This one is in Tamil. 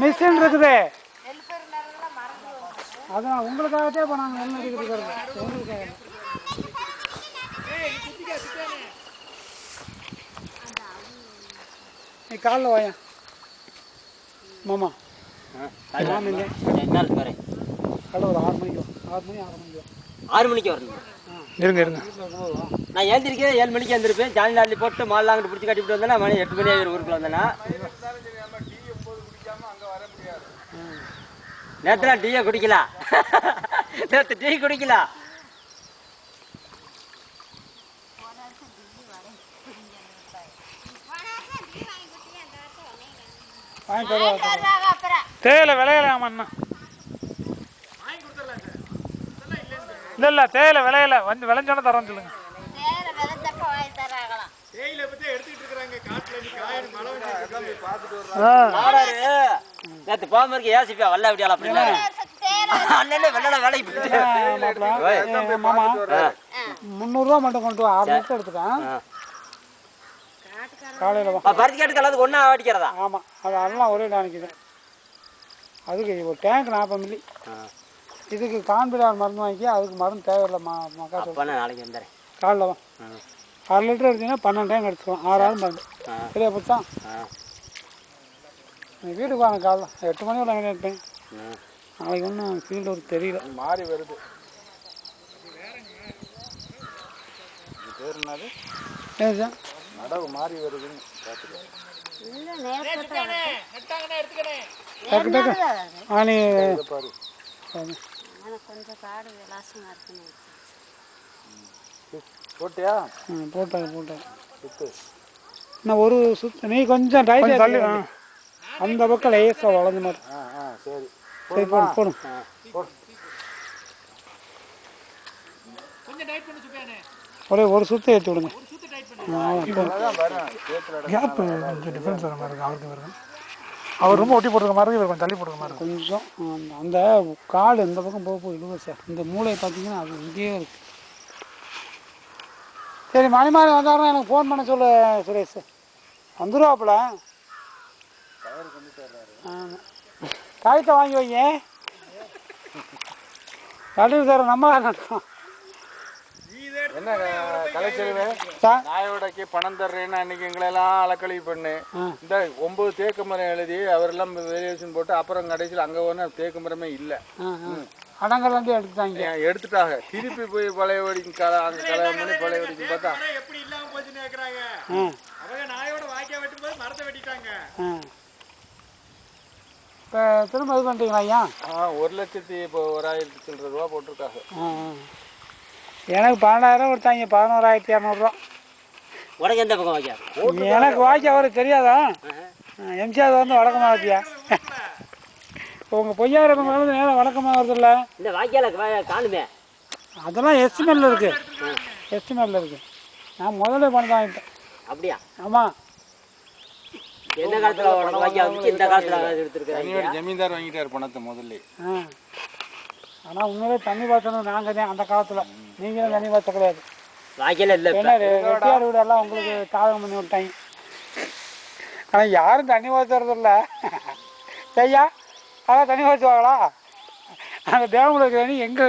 மிஷின் இருக்குது. அதான் உங்களுக்காகத்தே இப்போ நாங்கள் நெல் நடிக்கிட்டு இருக்கிறது உங்களுக்காக நீ காலைல வாயா. மாமா. மாமா இங்கே. என்ன இருக்கு காலைல ஒரு ஆறு மணிக்கு ஆறு மணி ஆறு மணிக்கு ஆறு மணிக்கு வரணும். இருங்க இருங்க. நான் எழுந்திருக்கேன் ஏழு மணிக்கு எழுந்திருப்பேன். ஜாலி நாளி போட்டு மாலை அங்கிட்டு பிடிச்சி கட்டிவிட்டு வந்தேன்னா மணி எட்டு மணி ஆகிடும் ஊருக்குள்ள வந்தேன்னா நேற்று நான் டீயை குடிக்கல? நேற்று டீ குடிக்கல? வாங்கி தருவா தேயிலை விளையலாமா அண்ணா? இல்லை இல்லை தேயிலை விளையல. வந்து விளைஞ்சோன்னு தரோன்னு சொல்லுங்க. ஆ. ஆறாரு நேற்று போகாம இருக்க ஏசிப்பா வல்ல விடியால அப்படின்னு அண்ணனே வெள்ளட வேலைக்கு போயிட்டு. மாமா முந்நூறுரூவா மட்டும் கொண்டு வா. ஆறு லிட்டர் எடுத்துட்டேன். காலையில் வா. பருத்தி கேட்டு கலந்து ஒன்றா அடிக்கிறதா ஆமாம் அது அதெல்லாம் ஒரே டானிக்கு அதுக்கு ஒரு டேங்க் நாற்பது மில்லி. இதுக்கு கான்பிடார் மருந்து வாங்கி அதுக்கு மருந்து தேவையில்லை மா மக்கா சொல்லு நாளைக்கு வந்துடுறேன். காலைல வா. அரை லிட்டர் எடுத்தீங்கன்னா பன்னெண்டு டேங்க் எடுத்துக்கலாம். ஆறு ஆறு மருந்து. சரியா போச்சா? வீட்டுக்கு வாங்க காலைல எட்டு மணி வரை இருப்பேன். நாளைக்கு ஒன்றும் ஃபீல்டு ஒரு தெரியல. மாறி வருது. இது பேர் என்னது? சார் நடவு மாறி வருதுன்னு பார்த்துக்கோ. டக்கு டக்கு. ஆ நீ பாரு. கொஞ்சம் காடு விலாசமா இருக்குன்னு போட்டியா? ம் போட்டாங்க போட்டாங்க சுத்து. இன்னும் ஒரு சுத்த. நீ கொஞ்சம் டைட் தள்ளி அந்த பக்கம் லேசாக வளைஞ்ச மாதிரி. சரி. சரி போடும்? போடும் போடு. ஒரே ஒரு சுத்தம் ஏற்றி விடுங்க. கேப் கொஞ்சம் டிஃப்ரென்ஸ் வர மாதிரி இருக்கு. அவருக்கு இருக்கு அவர் ரொம்ப ஒட்டி போட்டுருக்க மாதிரி இருக்கு. இவர் கொஞ்சம் தள்ளி போட்டுருக்க மாதிரி கொஞ்சம் அந்த- அந்த காடு இந்த பக்கம் போக போய் இழுவ சார். இந்த மூளையை பார்த்தீங்கன்னா அது இங்கேயே இருக்கு. சரி மணி மாறி வந்தாருன்னா எனக்கு ஃபோன் பண்ண சொல்லு சுரேஷ். வந்துருவாப்புல. ஆமாம் காயத்தை வாங்கி வைங்க. கழிவு சார் நம்ம நடக்கும். என்ன நாயோடக்கு பணம் தர்றேன்னு அன்னைக்கு எங்களெல்லாம் அலக்கழிவு பண்ணு. இந்த ஒன்பது தேக்கு மரம் எழுதி அவரெல்லாம் வேரியேஷன் போட்டு அப்புறம் கடைசியில் அங்கே ஒன்று தேக்கு மரமே இல்லை. அடங்கலேருந்து எடுத்துட்டாங்க. எடுத்துட்டாங்க. திருப்பி போய் பழைய வடிக்கும் கலை அங்கே கல்யாணம் பண்ணி பழைய வடிக்கும் பார்த்தா எப்படி போச்சுன்னு ஆ. அவங்க நாயோட வாய்க்கா வெட்டும் போது மரத்தை வெட்டிட்டாங்க. ஆ. இப்போ திரும்ப இது பண்ணிட்டீங்களா ஐயா? ஆ ஒரு லட்சத்தி இப்போ ஒரு ஆயிரத்தி சில்லற ரூபா போட்டிருக்காங்க. எனக்கு பன்னெண்டாயிரம் கொடுத்தாங்க பதினோராயிரத்தி இரநூறுவா உனக்கு எந்த பக்கம் வைக்க எனக்கு வாய்க்க அவருக்கு தெரியாதா? எம்ஜிஆர் வந்து வழக்கமாக வச்சியா உங்கள் பொய்யாரம் வந்து நேரம் வழக்கமாக வருதுல்ல. இந்த வாய்க்கால காணுமே. அதெல்லாம் எஸ்டிமேட்டில் இருக்கு. எஸ்டிமேட்டில் இருக்கு. நான் முதல்ல பணம் தான் வாங்கிட்டேன். அப்படியா? ஆமாம் எந்த காலத்துல வாய்க்கா வந்துச்சு இந்த காலத்துல எடுத்துருக்காங்க ஜமீன்தார் வாங்கிட்டார் பணத்தை முதல்ல. ஆ. ஆனால் உண்மையிலே தண்ணி பார்த்தணும் நாங்கள் தான் அந்த காலத்தில். நீங்களும் தண்ணி பார்த்த கிடையாது வாய்க்கால இல்ல இப்ப. ஏன்னா ரெ- ரெட்டியார் வீடு எல்லாம் உங்களுக்கு தாகம் பண்ணி விட்டாங்க. ஆனால் யாரும் தண்ணி ஊற்றுறது இல்லை. ஐயா அதான் தண்ணி ஊற்றுவாங்களா அந்த தண்ணி எங்கே